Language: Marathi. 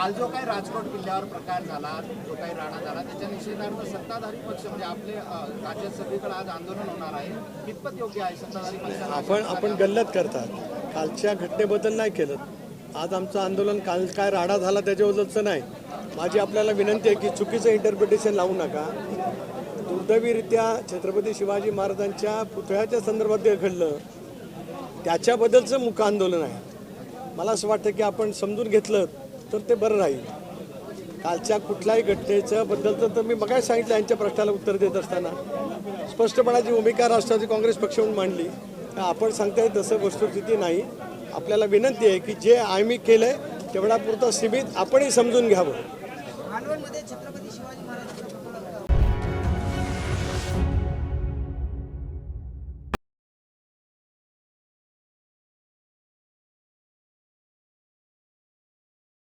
काल जो काही राजकोट किल्ल्यावर प्रकार झाला जो काही राणा झाला त्याच्या निषेधार्थ सत्ताधारी पक्ष म्हणजे आपले राज्यसभेकडे आज आंदोलन होणार आहे. कितपत योग्य आहे सत्ताधारी पक्ष आपण आपण गल्लत करतात. कालच्या घटनेबद्दल नाही केलं. आज आमचं आंदोलन काल काय राडा झाला त्याच्याबद्दलचं नाही. माझी आपल्याला विनंती आहे की चुकीचं इंटरप्रिटेशन लावू नका. दुर्दैवीरित्या छत्रपती शिवाजी महाराजांच्या पुतळ्याच्या संदर्भात जे घडलं त्याच्याबद्दलचं मुख आंदोलन आहे. मला असं वाटतं की आपण समजून घेतलं तर ते बरं राहील. कालच्या कुठल्याही घटनेच्या बद्दलचं तर मी बघायला सांगितलं यांच्या प्रश्नाला उत्तर देत असताना. स्पष्टपणाची भूमिका राष्ट्रवादी काँग्रेस पक्ष म्हणून मांडली. तर आपण सांगताय तसं वस्तुस्थिती नाही. आपल्याला विनंती आहे की जे आम्ही केलं आहे तेवढ्यापुरतं सीमित आपणही समजून घ्यावं.